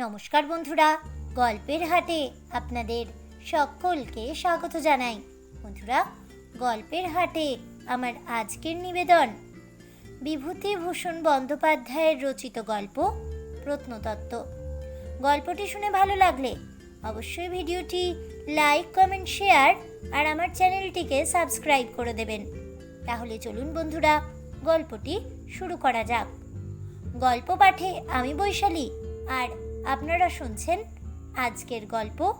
নমস্কার বন্ধুরা, গল্পের হাটে আপনাদের সকলকে স্বাগত জানাই। বন্ধুরা, গল্পের হাটে আমার আজকের নিবেদন, বিভূতিভূষণ বন্দ্যোপাধ্যায়ের রচিত গল্প, প্রত্নতত্ত্ব। গল্পটি শুনে ভালো লাগলে অবশ্যই ভিডিওটি লাইক, কমেন্ট, শেয়ার আর আমার চ্যানেলটিকে সাবস্ক্রাইব করে দেবেন। তাহলে চলুন বন্ধুরা, গল্পটি শুরু করা যাক। গল্প পাঠে আমি বৈশালী আর আপনারা শুনছেন আজকের গল্প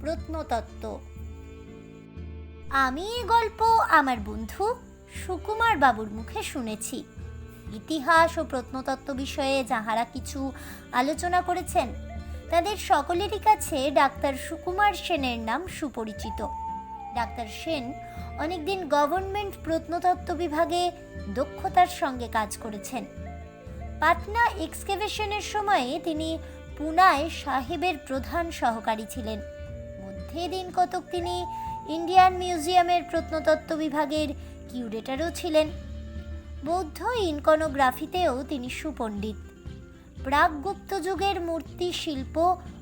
প্রত্নতত্ত্ব। আমি এই গল্প আমার বন্ধু সুকুমার বাবুর মুখে শুনেছি। ইতিহাস ও প্রত্নতত্ত্ব বিষয়ে যাহারা কিছু আলোচনা করেছেন, তাদের সকলেরই কাছে ডাক্তার সুকুমার সেনের নাম সুপরিচিত। ডাক্তার সেন অনেকদিন গভর্নমেন্ট প্রত্নতত্ত্ব বিভাগে দক্ষতার সঙ্গে কাজ করেছেন। পাটনা এক্সকেভেশনের সময়ে তিনি পুনায় সাহেবের প্রধান সহকারী ছিলেন। মধ্যে দিন কতক তিনি ইন্ডিয়ান মিউজিয়ামের প্রত্নতত্ত্ব বিভাগের কিউরেটারও ছিলেন। বৌদ্ধ ইনকনোগ্রাফিতেও তিনি সুপণ্ডিত। প্রাকগুপ্ত যুগের মূর্তি শিল্প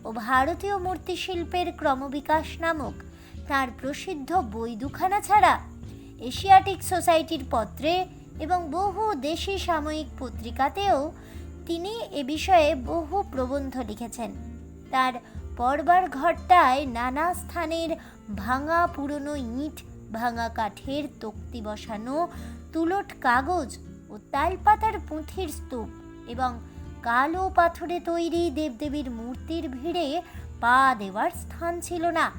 ও ভারতীয় মূর্তি শিল্পের ক্রমবিকাশ নামক তার প্রসিদ্ধ বই দুখানা ছাড়া এশিয়াটিক সোসাইটির পত্রে এবং বহু দেশি সাময়িক পত্রিকাতেও তিনি এ বিষয়ে বহু প্রবন্ধ লিখেছেন। তার পরবার ঘরটায় নানা স্থানের ভাঙা পুরনো ইট, ভাঙা কাঠের তক্তি বসানো, তুলট কাগজ ও তালপাতার পুঁথির স্তূপ এবং কালো পাথরে তৈরি দেবদেবীর মূর্তির ভিড়ে পা দেওয়ার স্থান ছিল না।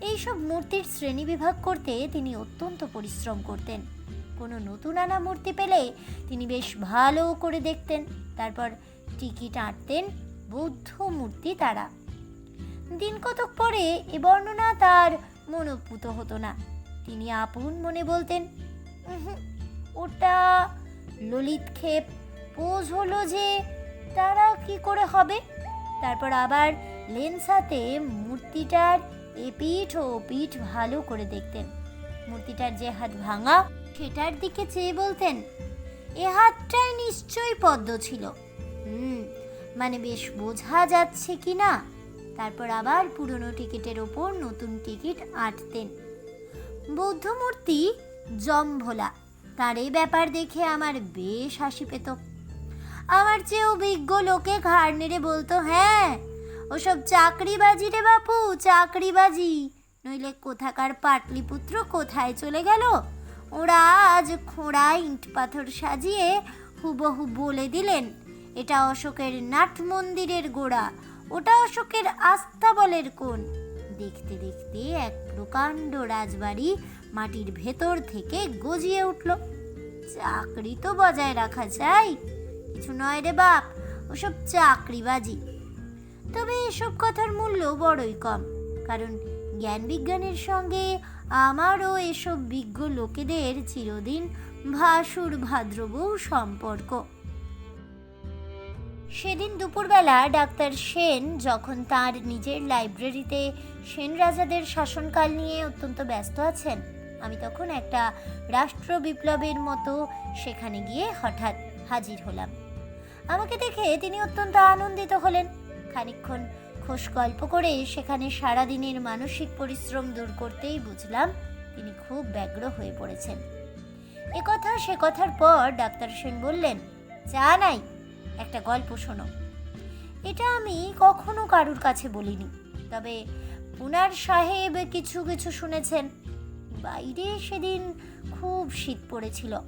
এইসব মূর্তির শ্রেণীবিভাগ করতে তিনি অত্যন্ত পরিশ্রম করতেন। কোনো নতুন আনা মূর্তি পেলে তিনি বেশ ভালো করে দেখতেন। তারপর টিকিট আঁটতেন বৌদ্ধ মূর্তি তারা। দিন কতক পরে এ বর্ণনা তার মনোপুত হতো না। তিনি আপন মনে বলতেন "উহুঁ, ওটা ললিত ক্ষেপ। পোজ হলো যে তারা কি করে হবে? তারপর আবার লেন্সাতে মূর্তিটার এ পিঠ ও পিঠ ভালো করে দেখতেন। মূর্তিটার যে হাত ভাঙা সেটার দিকে চেয়ে বলতেন, এ হাতটায় নিশ্চয়ই পদ্ম ছিল। হুম মানে বেশ বোঝা যাচ্ছে কি না? তারপর আবার পুরনো টিকিটের ওপর নতুন টিকিট আঁটতেন। বৌদ্ধ মূর্তি জম্ভোলা, তার এই ব্যাপার দেখে আমার বেশ হাসি পেত। আমার চেয়েও বিজ্ঞ লোকে ঘাড় নেড়ে বলতো হ্যাঁ ওসব চাকরিবাজি রে বাপু, চাকরিবাজি। নইলে কোথাকার পাটলিপুত্র কোথায় চলে গেল? ওরা আজ খোঁড়া ইট পাথর সাজিয়ে হুবহু বলে দিলেন, এটা অশোকের নাট মন্দিরের গোড়া, ওটা অশোকের আস্তাবলের কোণ। দেখতে দেখতে এক প্রকাণ্ড রাজবাড়ি মাটির ভেতর থেকে গজিয়ে উঠল। চাকরি তো বজায় রাখা চাই কিছু নয় রে বাপ, ওসব চাকরিবাজি। তবে এসব কথার মূল্য বড়ই কম, কারণ জ্ঞান বিজ্ঞানের সঙ্গে আমারও এসব বিজ্ঞ লোকেদের চিরদিন ভাসুর ভাদ্রবৌ সম্পর্ক। সেদিন দুপুরবেলা ডাক্তার সেন যখন তার নিজের লাইব্রেরিতে সেন রাজাদের শাসনকাল নিয়ে অত্যন্ত ব্যস্ত আছেন, আমি তখন একটা রাষ্ট্র বিপ্লবের মতো সেখানে গিয়ে হঠাৎ হাজির হলাম। আমাকে দেখে তিনি অত্যন্ত আনন্দিত হলেন। খানিকক্ষণ খোশ গল্প করে সেখানে সারাদিনের মানসিক পরিশ্রম দূর করতেই বুঝলাম তিনি খুব ব্যগ্র হয়ে পড়েছেন। এ কথা, সে কথার পর ডাক্তার সেন বললেন, চা নাই, একটা গল্প শোনো। এটা আমি কখনো কারুর কাছে বলিনি, তবে পুনার সাহেব কিছু কিছু শুনেছেন। বাইরে সেদিন খুব শীত পড়েছিল।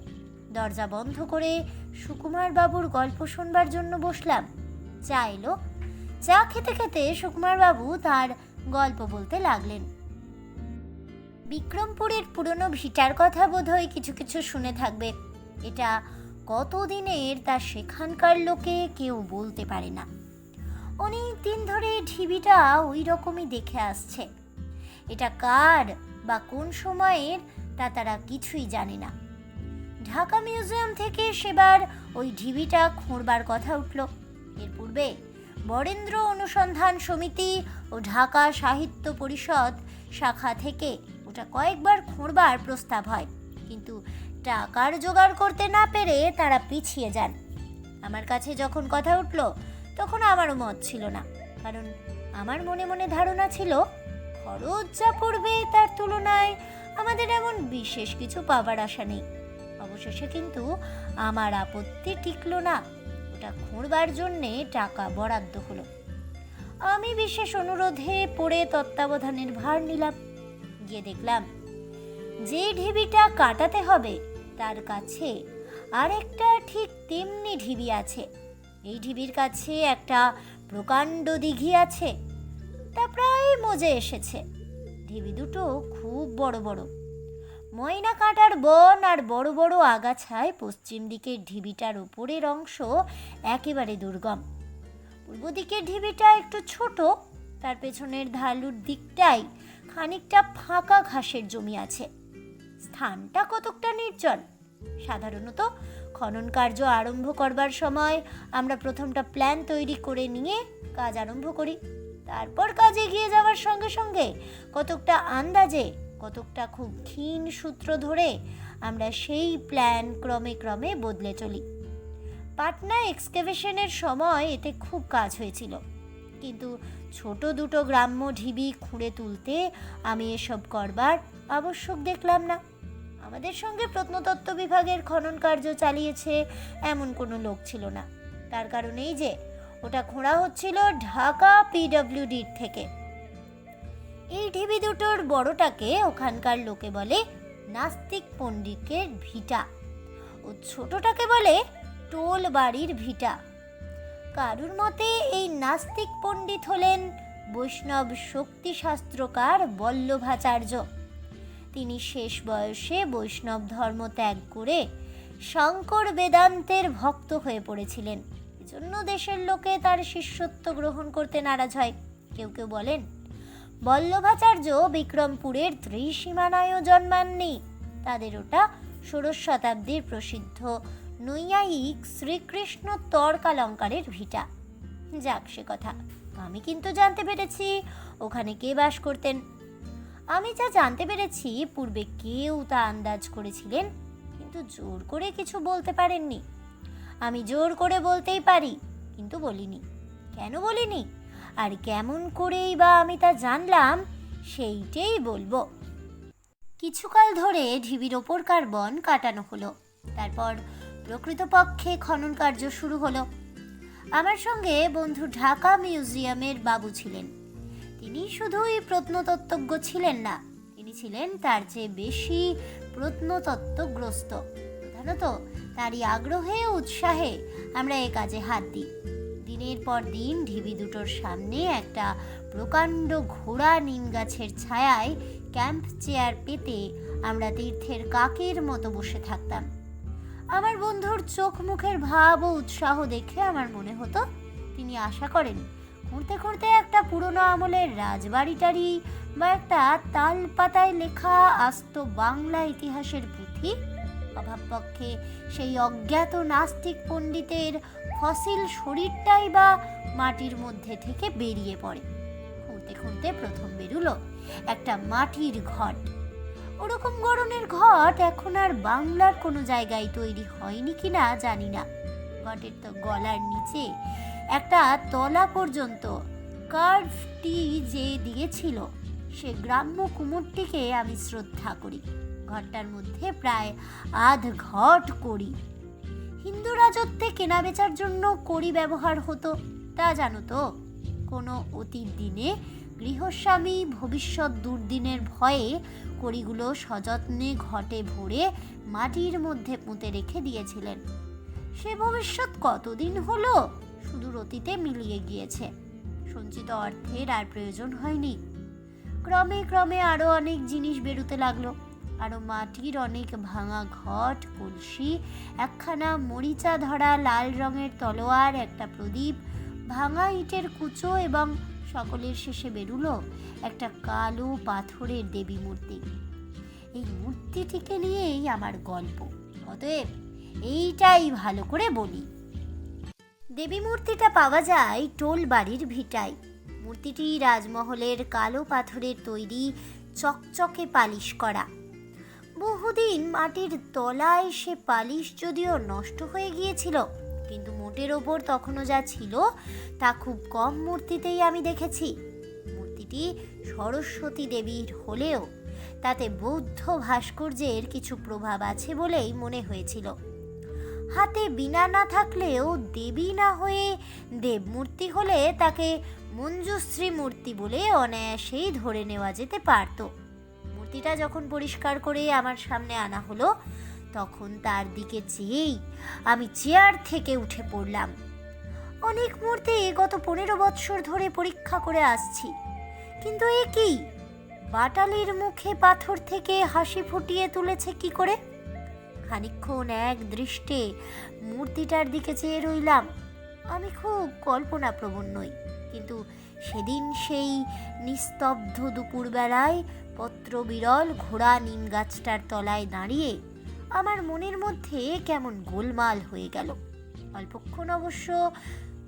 দরজা বন্ধ করে সুকুমার বাবুর গল্প শুনবার জন্য বসলাম। চা এলো চা খেতে খেতে সুকুমার বাবু তার গল্প বলতে লাগলেন। বিক্রমপুরের পুরনো ভিটার কথা বোধহয় কিছু কিছু শুনে থাকবে। এটা কতদিনের তা সেখানকার লোকে কেউ বলতে পারে না। অনেক দিন ধরে ঢিবিটা ওই রকমই দেখে আসছে। এটা কার বা কোন সময়ের তা তারা কিছুই জানে না। ঢাকা মিউজিয়াম থেকে সেবার ওই ঢিবিটা খোঁড়বার কথা উঠল। এর পূর্বে বরেন্দ্র অনুসন্ধান সমিতি ও ঢাকা সাহিত্য পরিষদ শাখা থেকে ওটা কয়েকবার খোঁড়বার প্রস্তাব হয়। কিন্তু টাকার জোগাড় করতে না পেরে তারা পিছিয়ে যান। আমার কাছে যখন কথা উঠল, তখন আমারও মত ছিল না। কারণ আমার মনে মনে ধারণা ছিল, খরচ যা পড়বে তার তুলনায় আমাদের এমন বিশেষ কিছু পাবার আশা নেই। অবশেষে কিন্তু আমার আপত্তি টিকলো না। ওটা খুঁড়বার জন্যে টাকা বরাদ্দ হলো। আমি বিশেষ অনুরোধে পড়ে তত্ত্বাবধানের ভার নিলাম। গিয়ে দেখলাম, যে ঢিবিটা কাটাতে হবে তার কাছে আরেকটা ঠিক তেমনি ঢিবি আছে। এই ঢিবির কাছে একটা প্রকাণ্ড দিঘি আছে, তা প্রায় মজে এসেছে। ঢিবি দুটো খুব বড় বড়। ময়না কাটার বন আর বড় বড় আগাছায় পশ্চিম দিকের ঢিবিটার উপরের অংশ একেবারে দুর্গম। পূর্ব দিকের ঢিবিটা একটু ছোট, তার পেছনের ঢালুর দিকটাই খানিকটা ফাঁকা ঘাসের জমি আছে। স্থানটা কতকটা নির্জন। সাধারণত খনন কার্য আরম্ভ করবার সময় আমরা প্রথমটা প্ল্যান তৈরি করে নিয়ে কাজ আরম্ভ করি। তারপর কাজে এগিয়ে যাওয়ার সঙ্গে সঙ্গে কতকটা আন্দাজে কতকটা খুব ক্ষীণ সূত্র ধরে আমরা সেই প্ল্যান ক্রমে ক্রমে বদলে চলি। পাটনা এক্সকেভেশনের সময় এতে খুব কাজ হয়েছিল। কিন্তু ছোট দুটো গ্রাম্য ঢিবি খুঁড়ে তুলতে আমি এসব করবার আবশ্যক দেখলাম না। আমাদের সঙ্গে প্রত্নতত্ত্ব বিভাগের খনন কার্য চালিয়েছে এমন কোনো লোক ছিল না। তার কারণেই যে ওটা খোঁড়া হচ্ছিল ঢাকা পিডব্লিউডির থেকে। এই ঢিবি দুটোর বড়টাকে ওখানকার লোকে বলে নাস্তিক পণ্ডিতের ভিটা ও ছোটটাকে বলে টোল বাড়ির ভিটা। কারুর মতে এই নাস্তিক পণ্ডিত হলেন বৈষ্ণব শক্তিশাস্ত্রকার বল্লভাচার্য। তিনি শেষ বয়সে বৈষ্ণব ধর্ম ত্যাগ করে শঙ্কর বেদান্তের ভক্ত হয়ে পড়েছিলেন। এজন্য দেশের লোকে তার শিষ্যত্ব গ্রহণ করতে নারাজ হয়। কেউ কেউ বলেন বল্লভাচার্য বিক্রমপুরের ত্রিসীমানায়ও জন্মাননি। তাদের ওটা ষোড়শ শতাব্দীর প্রসিদ্ধ। নৈয়ায়িক শ্রীকৃষ্ণ তর্কালঙ্কারের ভিটা। যাক সে কথা, আমি কিন্তু জানতে পেরেছি, ওখানে কে বাস করতেন? আমি যা জানতে পেরেছি, পূর্বে কেউ তা আন্দাজ করেছিলেন, কিন্তু জোর করে কিছু বলতে পারেননি। আমি জোর করে বলতেই পারি, কিন্তু বলিনি। কেন বলিনি? আর কেমন করেই বা আমি তা জানলাম, সেইটেই বলব। কিছুকাল ধরে ঢিবির ওপরকার বন কাটানো হলো। তারপর প্রকৃতপক্ষে খনন কার্য শুরু হলো। আমার সঙ্গে বন্ধু ঢাকা মিউজিয়ামের বাবু ছিলেন। তিনি শুধুই প্রত্নতত্ত্বজ্ঞ ছিলেন না, তিনি ছিলেন তার চেয়ে বেশি প্রত্নতত্ত্বগ্রস্ত। প্রধানত তারই আগ্রহে উৎসাহে আমরা এ কাজে হাত দিই। দিনের পর দিন ঢিবি দুটোর সামনে একটা প্রকাণ্ড ঘোড়া নিম গাছের ছায়ায় ক্যাম্প চেয়ার পেতে আমরা তীর্থের কাকের মতো বসে থাকতাম। আমার বন্ধুর চোখ মুখের ভাব ও উৎসাহ দেখে আমার মনে হতো, তিনি আশা করেন খুঁড়তে খুঁড়তে একটা পুরনো আমলের রাজবাড়িটারি বা একটা তাল পাতায় লেখা আস্ত বাংলা ইতিহাসের পুঁথি অভাবপক্ষে সেই অজ্ঞাত নাস্তিক পণ্ডিতের ফসিল শরীরটাই বা মাটির মধ্যে থেকে বেরিয়ে পড়ে। খুঁড়তে খুঁড়তে প্রথম বেরুলো একটা মাটির ঘট। ওরকম গড়নের ঘট এখন আর বাংলার কোনো জায়গায় তৈরি হয়নি কিনা জানি না। ঘটের তো গলার নিচে একটা তলা পর্যন্ত কার্ভটি যে দিয়েছিল, সে গ্রাম্য কুমোরটিকে আমি শ্রদ্ধা করি। ঘরটার মধ্যে প্রায় আধ ঘট করি। হিন্দু রাজত্বে কেনা বেচার জন্য কড়ি ব্যবহার হতো, তা জানো তো? কোনো অতীত দিনে গৃহস্বামী ভবিষ্যৎ দুর্দিনের ভয়ে কড়িগুলো সযত্নে ঘটে ভরে মাটির মধ্যে পুঁতে রেখে দিয়েছিলেন। সে ভবিষ্যৎ কতদিন হলো সুদূর অতীতে মিলিয়ে গিয়েছে। সঞ্চিত অর্থের আর প্রয়োজন হয়নি। ক্রমে ক্রমে আরও অনেক জিনিস বেরোতে লাগল। আরও মাটির অনেক ভাঙা ঘট, কলসি, একখানা মরিচা ধরা লাল রঙের তলোয়ার, একটা প্রদীপ, ভাঙা ইটের কুচো এবং সকলের শেষে বেরুলো একটা কালো পাথরের দেবী মূর্তি। এই মূর্তিটিকে নিয়েই আমার গল্প। অতএব এইটাই ভালো করে বলি। দেবী মূর্তিটা পাওয়া যায় টোল বাড়ির ভিটায়। মূর্তিটি রাজমহলের কালো পাথরের তৈরি চকচকে পালিশ করা। বহুদিন মাটির তলায় সে পালিশ যদিও নষ্ট হয়ে গিয়েছিল, কিন্তু মোটের ওপর তখনও যা ছিল তা খুব কম মূর্তিতেই আমি দেখেছি। মূর্তিটি সরস্বতী দেবীর হলেও তাতে বৌদ্ধ ভাস্কর্যের কিছু প্রভাব আছে বলেই মনে হয়েছিল। হাতে বিনা না থাকলেও দেবী না হয়ে দেবমূর্তি হলে তাকে মঞ্জুশ্রী মূর্তি বলে অনায়াসেই ধরে নেওয়া যেতে পারত। মূর্তিটা যখন পরিষ্কার করে আমার সামনে আনা হলো, তখন তার দিকে চেয়েই আমি চেয়ার থেকে উঠে পড়লাম। অনেক মূর্তি গত পনেরো বৎসর ধরে পরীক্ষা করে আসছি, কিন্তু এ কি? বাটালির মুখে পাথর থেকে হাসি ফুটিয়ে তুলেছে কি করে? খানিক্ষণ এক দৃষ্টে মূর্তিটার দিকে চেয়ে রইলাম। আমি খুব কল্পনাপ্রবণ নই। কিন্তু সেদিন সেই নিস্তব্ধ দুপুরবেলায় পত্র বিরল ঘোড়া নিম গাছটার তলায় দাঁড়িয়ে আমার মনের মধ্যে কেমন গোলমাল হয়ে গেল। অল্পক্ষণ অবশ্য,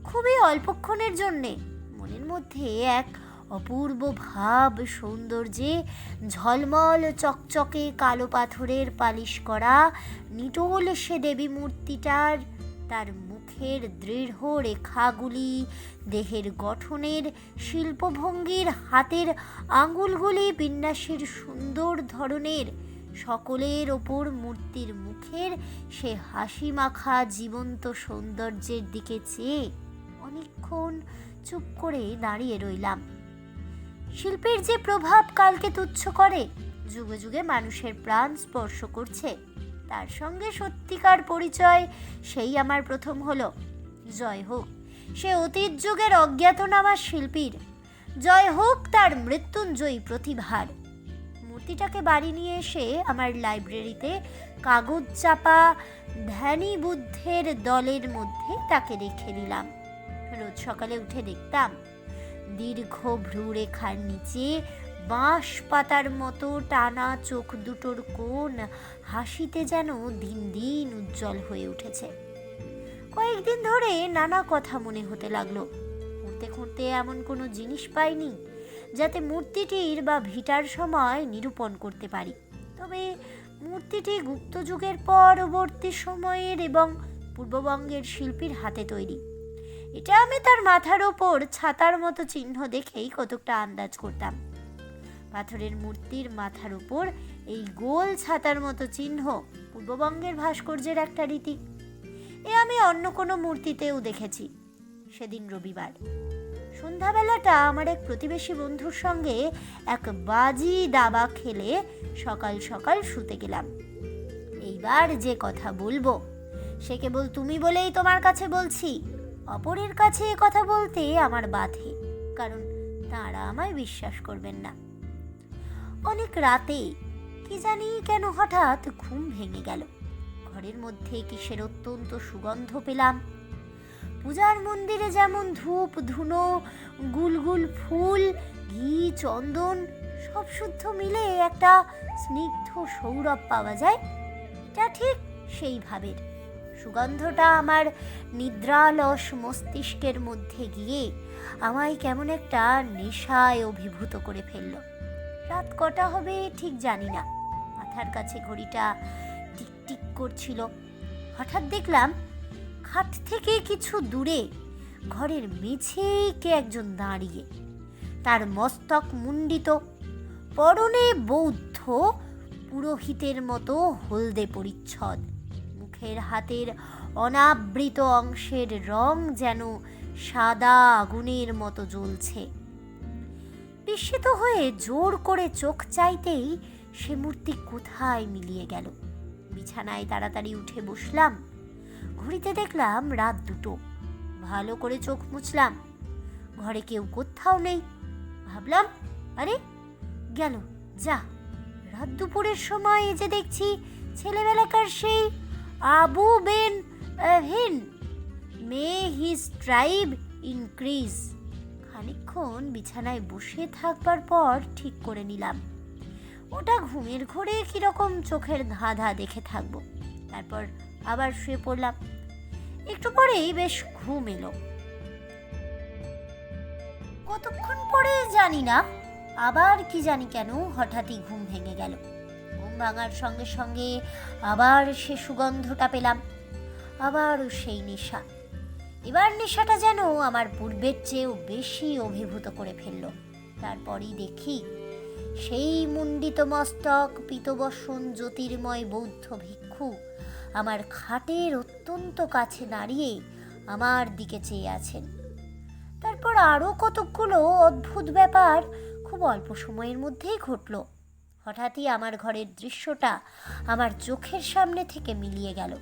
খুবই অল্পক্ষণের জন্যে মনের মধ্যে এক অপূর্ব ভাব সৌন্দর্যে ঝলমল চকচকে কালো পাথরের পালিশ করা নিটোল সে দেবী মূর্তিটার তার মুখের দৃঢ় রেখাগুলি, দেহের গঠনের শিল্পভঙ্গির হাতের আঙুলগুলি বিন্যাসের সুন্দর ধরনের। সকলের ওপর মূর্তির মুখের সে হাসি মাখা জীবন্ত সৌন্দর্যের দিকে চেয়ে অনেকক্ষণ চুপ করে দাঁড়িয়ে রইলাম। শিল্পের যে প্রভাব কালকে তুচ্ছ করে, যুগে যুগে মানুষের প্রাণ স্পর্শ করছে। তার সঙ্গে সত্যিকার পরিচয়, সেই আমার প্রথম হলো। জয় হোক, সে অতীত যুগের অজ্ঞাতনামা শিল্পীর। জয় হোক তার মৃত্যুঞ্জয়ী প্রতিভার। মূর্তিটাকে বাড়ি নিয়ে এসে আমার লাইব্রেরিতে কাগজ চাপা, ধ্যানী বুদ্ধের দলের মধ্যে তাকে রেখে দিলাম। রোজ সকালে উঠে দেখতাম, দীর্ঘ ভ্রুরেখার নিচে বাঁশ পাতার মতো টানা চোখ দুটোর কোণ হাসিতে যেন দিন দিন উজ্জ্বল হয়ে উঠেছে। কয়েকদিন ধরে নানা কথা মনে হতে লাগল। খুঁড়তে খুঁড়তে এমন কোনো জিনিস পাইনি যাতে মূর্তিটির বা ভিটার সময় নিরূপণ করতে পারি। তবে মূর্তিটি গুপ্ত যুগের পরবর্তী সময়ের এবং পূর্ববঙ্গের শিল্পীর হাতে তৈরি। এটা আমি তার মাথার ওপর ছাতার মতো চিহ্ন দেখেই কতকটা আন্দাজ করতাম। পাথরের মূর্তির মাথার উপর এই গোল ছাতার মতো চিহ্ন পূর্ববঙ্গের ভাস্কর্যের একটা রীতি। এ আমি অন্য কোনো মূর্তিতেও দেখেছি সেদিন রবিবার। সন্ধ্যাবেলাটা আমার এক প্রতিবেশী বন্ধুর সঙ্গে এক বাজি দাবা খেলে সকাল সকাল শুতে গেলাম। এইবার যে কথা বলব, সে কেবল তুমি বলেই তোমার কাছে বলছি, অপরের কাছে এ কথা বলতে আমার বাধে, কারণ তারা আমায় বিশ্বাস করবেন না। অনেক রাতে কি জানি কেন হঠাৎ ঘুম ভেঙে গেল। ঘরের মধ্যে কিসের অত্যন্ত সুগন্ধ পেলাম। পূজার মন্দিরে যেমন ধূপ, ধুনো, গুলগুল ফুল, ঘি, চন্দন সব শুদ্ধ মিলে একটা স্নিগ্ধ সৌরভ পাওয়া যায়, এটা ঠিক সেই ভাবের। সুগন্ধটা আমার নিদ্রালস মস্তিষ্কের মধ্যে গিয়ে আমায় কেমন একটা নেশায় অভিভূত করে ফেলল। রাত কটা হবে ঠিক জানি না। মাথার কাছে ঘড়িটা টিকটিক করছিল। হঠাৎ দেখলাম খাট থেকে কিছু দূরে ঘরের মেঝেই কে একজন দাঁড়িয়ে। তার মস্তক মুন্ডিত পরনে বৌদ্ধ পুরোহিতের মতো হলদে পরিচ্ছদ। মুখের হাতের অনাবৃত অংশের রং যেন সাদা আগুনের মতো জ্বলছে। বিস্মিত হয়ে জোর করে চোখ চাইতেই সে মূর্তি কোথায় মিলিয়ে গেল। বিছানায় তাড়াতাড়ি উঠে বসলাম। ঘড়িতে দেখলাম রাত দুটো। ভালো করে চোখ মুছলাম। ঘরে কেউ কোথাও নেই। ভাবলাম, আরে, গেল, যা। রাত দুপুরের সময় যে দেখছি ছেলেবেলাকার সেই Abou Ben may his tribe increase খানিকক্ষণ বিছানায় বসে থাকবার পর ঠিক করে নিলাম। ওটা ঘুমের ঘোরে কীরকম চোখের ধাঁধা দেখে থাকব। তারপর আবার শুয়ে পড়লাম। একটু পরেই বেশ ঘুম এলো। কতক্ষণ পরে জানি না, আবার কি জানি কেন হঠাৎই ঘুম ভেঙে গেল। ঘুম ভাঙার সঙ্গে সঙ্গে আবার সে সুগন্ধটা পেলাম। আবারও সেই নেশা। এবার নেশাটা যেন আমার পূর্বের চেয়েও বেশি অভিভূত করে ফেলল। তারপরই দেখি সেই মুন্ডিত মস্তক, পিতবসন, জ্যোতির্ময় বৌদ্ধ ভিক্ষু আমার খাটের অত্যন্ত কাছে দাঁড়িয়ে আমার দিকে চেয়ে আছেন। তারপর আরও কতকগুলো অদ্ভুত ব্যাপার খুব অল্প সময়ের মধ্যেই ঘটল। হঠাৎই আমার ঘরের দৃশ্যটা আমার চোখের সামনে থেকে মিলিয়ে গেল।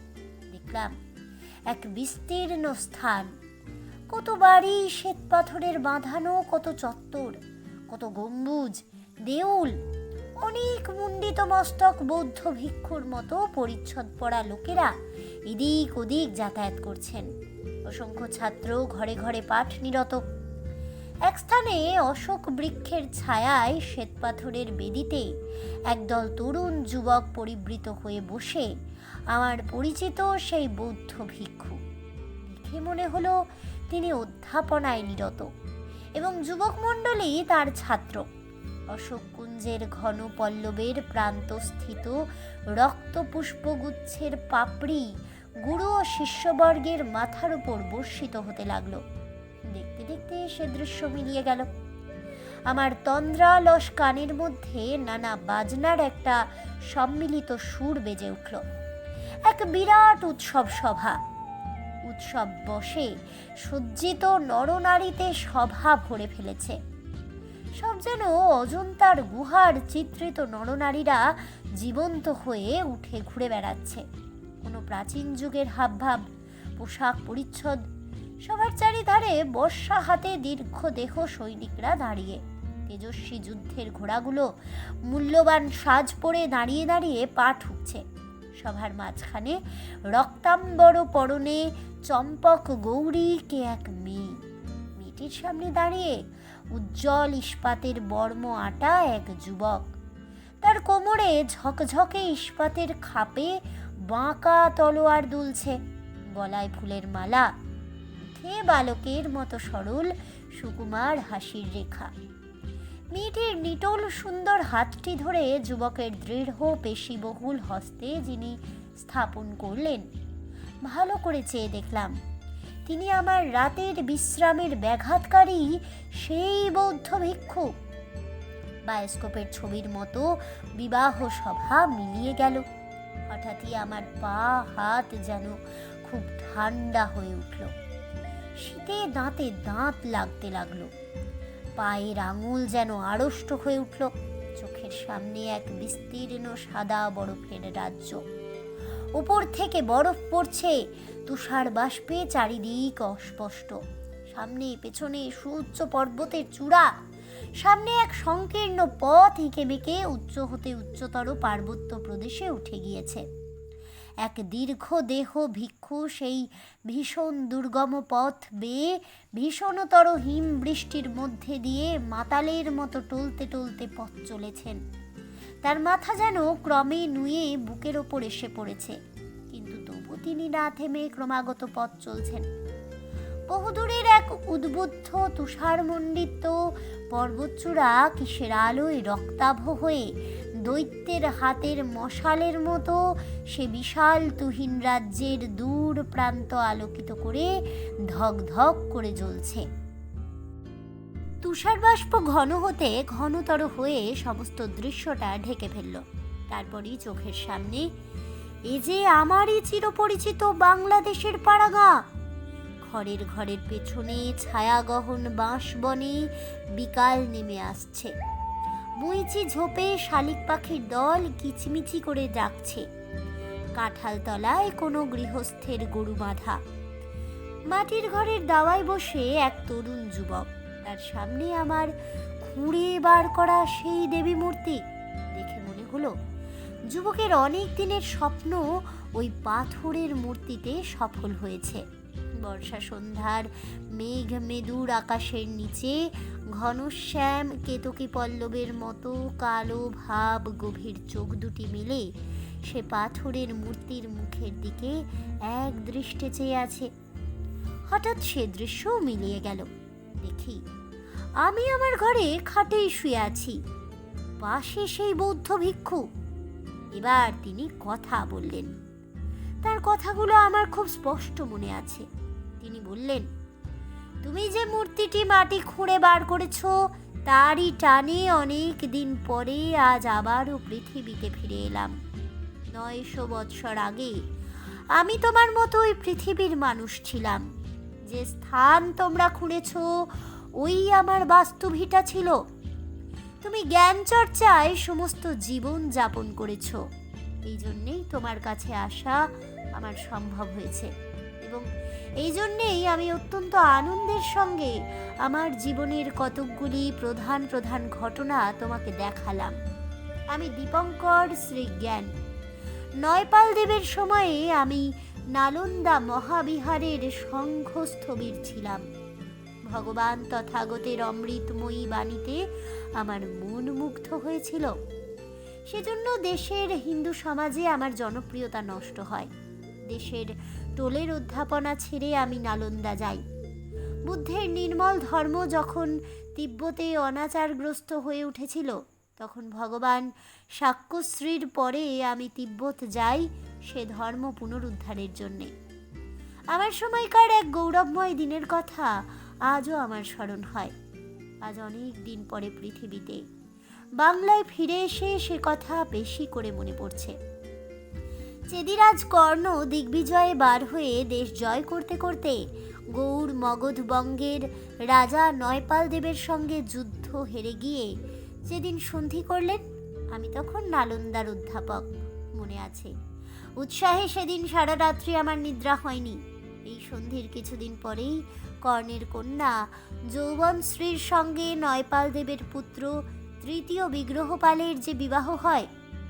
দেখলাম এক বিস্তীর্ণ স্থান। কত বাড়ি শ্বেত পাথরের বাঁধানো, কত চত্বর, কত গম্বুজ, দেউল, অনেক মুন্ডিত মস্তক বৌদ্ধ ভিক্ষুর মতো পরিচ্ছদ পড়া লোকেরা এদিক ওদিক যাতায়াত করছেন। অসংখ্য ছাত্র ঘরে ঘরে পাঠ নিরত। এক স্থানে অশোক বৃক্ষের ছায়ায় শ্বেতপাথরের বেদিতে একদল তরুণ যুবক পরিবৃত হয়ে বসে আমার পরিচিত সেই বৌদ্ধ ভিক্ষু। দেখে মনে হলো তিনি অধ্যাপনায় নিরত এবং যুবক মণ্ডলী তার ছাত্র। অশোক কুঞ্জের ঘন পল্লবের প্রান্তস্থিত রক্ত পুষ্পগুচ্ছের পাপড়ি গুরু ও শিষ্যবর্গের মাথার উপর বর্ষিত হতে লাগল। দেখতে দেখতে সে দৃশ্য মিলিয়ে গেল। আমার তন্দ্রালস কানের মধ্যে নানা বাজনার একটা সম্মিলিত সুর বেজে উঠল। এক বিরাট উৎসব সভা। উৎসব বসে সজ্জিত নরনারীতে সভা ভরে ফেলেছে। সব যেন অজন্তার গুহার চিত্রিত নরনারীরা জীবন্ত হয়ে উঠে ঘুরে বেড়াচ্ছে। কোনো প্রাচীন যুগের হাবভাব, পোশাক পরিচ্ছদ, সবার চারিধারে বর্ষা হাতে দীর্ঘ দেহ সৈনিকরা দাঁড়িয়ে। তেজস্বী যুদ্ধের ঘোড়াগুলো মূল্যবান সাজ পরে দাঁড়িয়ে দাঁড়িয়ে পা ঠুকছে। সভার মাঝখানে রক্তাম্বর পরনে চম্পক গৌরী কে এক মেয়ে। মেয়েটির সামনে দাঁড়িয়ে উজ্জ্বল ইস্পাতের বর্ম আটা এক যুবক। তার কোমরে ঝকঝকে ইস্পাতের খাপে বাঁকা তলোয়ার দুলছে, গলায় ফুলের মালা। বালকের মতো সরল সুকুমার হাসির রেখা। মেয়েটির নিটল, সুন্দর হাতটি ধরে যুবকের দৃঢ়, পেশিবহুল হস্তে যিনি স্থাপন করলেন। ভালো করে চেয়ে দেখলাম, তিনি আমার রাতের বিশ্রামের ব্যাঘাতকারী সেই বৌদ্ধ ভিক্ষু। বায়োস্কোপের ছবির মতো বিবাহ সভা মিলিয়ে গেল। হঠাৎই আমার পা, হাত যেন খুব ঠান্ডা হয়ে উঠল। শীতে দাঁতে দাঁত লাগতে লাগল। পায়ের আঙুল যেন আড়ষ্ট হয়ে উঠল। চোখের সামনে এক বিস্তীর্ণ সাদা বরফের রাজ্য। উপর থেকে বরফ পড়ছে, তুষার বাষ্পে চারিদিক অস্পষ্ট। সামনে, পেছনে সুউচ্চ পর্বতের চূড়া। সামনে এক সংকীর্ণ পথ এঁকে বেঁকে উচ্চ হতে উচ্চতর পার্বত্য প্রদেশে উঠে গিয়েছে। এক দীর্ঘ দেহ ভিক্ষু সেই ভীষণ দুর্গম পথ বেয়ে ভীষণতর হিম বৃষ্টির মধ্যে দিয়ে মাতালের মতো টলতে টলতে পথ চলেছেন। তার মাথা যেন ক্রমে নুয়ে বুকের ওপর এসে পড়েছে, কিন্তু তবু তিনি না থেমে ক্রমাগত পথ চলছেন। বহুদূরের এক উদ্বুদ্ধ তুষারমণ্ডিত পর্বতচূড়া কিসের আলোয় রক্তাভ হয়ে দৈত্যের হাতের মশালের মতো সে বিশাল তুহিন রাজ্যের দূর প্রান্ত আলোকিত করে ধক ধক করে জ্বলছে। তুষার বাষ্প ঘন হতে ঘনতর হয়ে সমস্ত দৃশ্যটা ঢেকে ফেলল। তারপরই চোখের সামনে, এ যে আমারই চিরপরিচিত বাংলাদেশের পাড়াগা! ঘরের ঘরের পেছনে ছায়াগহন বাঁশ বনে বিকাল নেমে আসছে। মুইচি ঝোপে শালিক পাখির দল কিচমিচি করে ডাকছে। কাঁঠাল তলায় কোনো গৃহস্থের গরু বাঁধা। মাটির ঘরের দাওয়ায় বসে এক তরুণ যুবক। তার সামনে আমার খুঁড়ে বার করা সেই দেবী মূর্তি। দেখে মনে হলো, যুবকের অনেক দিনের স্বপ্ন ওই পাথরের মূর্তিতে সফল হয়েছে। বর্ষা সন্ধ্যার মেঘ মেদুর আকাশের নিচে ঘনশ্যাম কেতকী পল্লবের মতো কালো ভাব গভীর চোখ দুটি মিলে। সে পাথরের মূর্তির মুখের দিকে এক দৃষ্টে চেয়ে আছে। হঠাৎ সে দৃশ্যও মিলিয়ে গেল। দেখি, আমি আমার ঘরে খাটেই শুয়ে আছি। পাশে সেই বৌদ্ধ ভিক্ষু। এবার তিনি কথা বললেন। তার কথাগুলো আমার খুব স্পষ্ট মনে আছে। তিনি বললেন, তুমি যে মূর্তিটি মাটি খুঁড়ে বার করেছ, তারই টানে অনেক দিন পরে আজ আবারও পৃথিবীতে ফিরে এলাম। নয়শো বৎসর আগে আমি তোমার মতো ওই পৃথিবীর মানুষ ছিলাম। যে স্থান তোমরা খুঁড়েছ, ওই আমার বাস্তুভিটা ছিল। তুমি জ্ঞান চর্চায় সমস্ত জীবন যাপন করেছ। এই জন্যেই তোমার কাছে আসা আমার সম্ভব হয়েছে এবং এই জন্যেই আমি অত্যন্ত আনন্দের সঙ্গে আমার জীবনের কতকগুলি প্রধান প্রধান ঘটনা তোমাকে দেখালাম। আমি দীপঙ্কর শ্রীজ্ঞান। নয়পাল দেবের সময়ে আমি নালন্দা মহাবিহারের সংঘস্থবির ছিলাম। ভগবান তথাগতের অমৃতময়ী বাণীতে আমার মন মুগ্ধ হয়েছিল। সেজন্য দেশের হিন্দু সমাজে আমার জনপ্রিয়তা নষ্ট হয়। দেশের টোলের অধ্যাপনা ছেড়ে আমি নালন্দা যাই। বুদ্ধের নির্মল ধর্ম যখন তিব্বতে অনাচারগ্রস্ত হয়ে উঠেছিল, তখন ভগবান সাক্ষ্যশ্রীর পরে আমি তিব্বত যাই সে ধর্ম পুনরুদ্ধারের জন্যে। আমার সময়কার এক গৌরবময় দিনের কথা আজও আমার স্মরণ হয়। আজ অনেক দিন পরে পৃথিবীতে বাংলায় ফিরে এসে সে কথা বেশি করে মনে পড়ছে। চেদিরাজ কর্ণ দিগ্বিজয়ে বার হয়ে দেশ জয় করতে করতে গৌড় মগধ বঙ্গের রাজা নয়পাল দেবের সঙ্গে যুদ্ধ হেরে গিয়ে যেদিন সন্ধি করলেন, আমি তখন নালন্দার অধ্যাপক, মনে আছে। উৎসাহে সেদিন সারা রাত্রি আমার নিদ্রা হয়নি। এই সন্ধির কিছুদিন পরেই কর্ণের কন্যা যৌবন শ্রীর সঙ্গে নয়পাল দেবের পুত্র তৃতীয় বিগ্রহপালের যে বিবাহ হয়,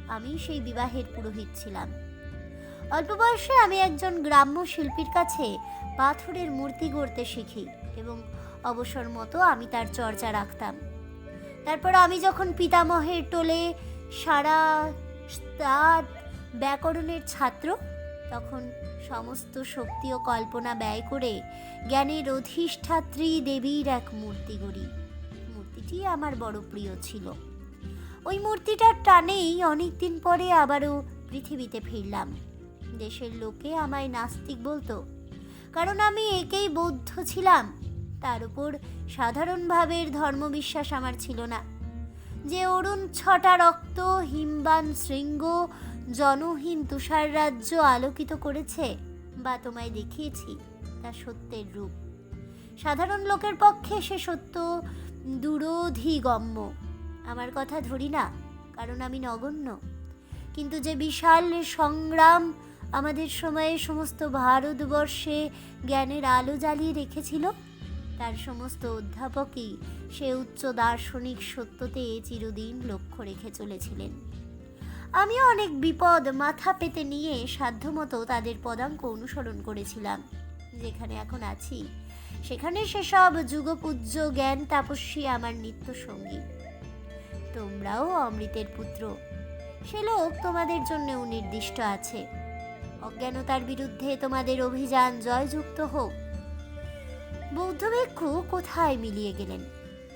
আমি সেই বিবাহের পুরোহিত ছিলাম। অল্প বয়সে আমি একজন গ্রাম্য শিল্পীর কাছে পাথরের মূর্তি গড়তে শিখি এবং অবসর মতো আমি তার চর্চা রাখতাম। তারপর আমি যখন পিতামহের টোলে সারা তার ব্যাকরণের ছাত্র, তখন সমস্ত শক্তি ও কল্পনা ব্যয় করে জ্ঞানের অধিষ্ঠাত্রী দেবীর এক মূর্তি গড়ি। মূর্তিটি আমার বড় প্রিয় ছিল। ওই মূর্তিটার টানেই অনেকদিন পরে আবারও পৃথিবীতে ফিরলাম। দেশের লোকে আমায় নাস্তিক বলতো। কারণ আমি একেই বৌদ্ধ ছিলাম। তার উপর সাধারণভাবে ধর্মবিশ্বাস আমার ছিল না। যে অরুণ ছটা রক্ত, হিমবান শৃঙ্গ, জনহীন তুষার রাজ্য আলোকিত করেছে বা তোমায় দেখিয়েছি, তা সত্যের রূপ। সাধারণ লোকের পক্ষে সে সত্য দূরধিগম্য আমার কথা ধরি না, কারণ আমি নগণ্য। কিন্তু যে বিশাল সংগ্রাম আমাদের সময়ে সমস্ত ভারতবর্ষে জ্ঞানের আলো জ্বালিয়ে রেখেছিল। তার সমস্ত অধ্যাপকই সে উচ্চ দার্শনিক সত্যতে চিরদিন লক্ষ্য রেখে চলেছিলেন। আমিও অনেক বিপদ মাথা পেতে নিয়ে সাধ্যমতো তাদের পদাঙ্ক অনুসরণ করেছিলাম। যেখানে এখন আছি, সেখানে সেসব যুগপূজ্য জ্ঞান তাপস্বী আমার নিত্য সঙ্গী তোমরাও অমৃতের পুত্র। সে লোক তোমাদের জন্যও নির্দিষ্ট আছে। অজ্ঞানতার বিরুদ্ধে তোমাদের অভিযান জয়যুক্ত হোক। বৌদ্ধ ভিক্ষু কোথায় মিলিয়ে গেলেন?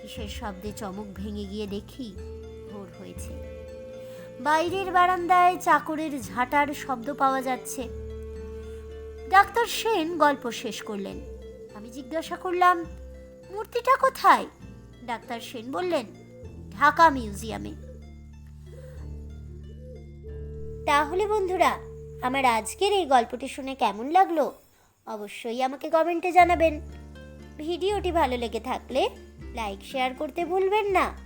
কিসের শব্দে চমক ভেঙে গিয়ে দেখি ভোর হয়েছে। বাইরের বারান্দায় চাকরের ঝাঁটার শব্দ পাওয়া যাচ্ছে। ডাক্তার সেন গল্প শেষ করলেন। আমি জিজ্ঞাসা করলাম, মূর্তিটা কোথায়? ডাক্তার সেন বললেন, ঢাকা মিউজিয়ামে। তাহলে বন্ধুরা আমার আজকের এই গল্পটি শুনে কেমন লাগল অবশ্যই আমাকে কমেন্টে জানাবেন। ভিডিওটি ভালো লেগে থাকলে লাইক, শেয়ার করতে ভুলবেন না।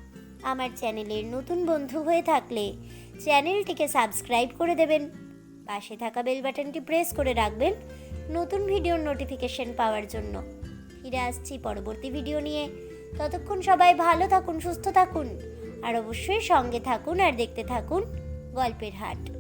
আমার চ্যানেলের নতুন বন্ধু হয়ে থাকলে চ্যানেলটিকে সাবস্ক্রাইব করে দেবেন। পাশে থাকা বেল বাটনটি প্রেস করে রাখবেন নতুন ভিডিওর নোটিফিকেশন পাওয়ার জন্য। ফিরে আসছি পরবর্তী ভিডিও নিয়ে। ততক্ষণ সবাই ভালো থাকুন, সুস্থ থাকুন। আর অবশ্যই সঙ্গে থাকুন আর দেখতে থাকুন গল্পের হাট।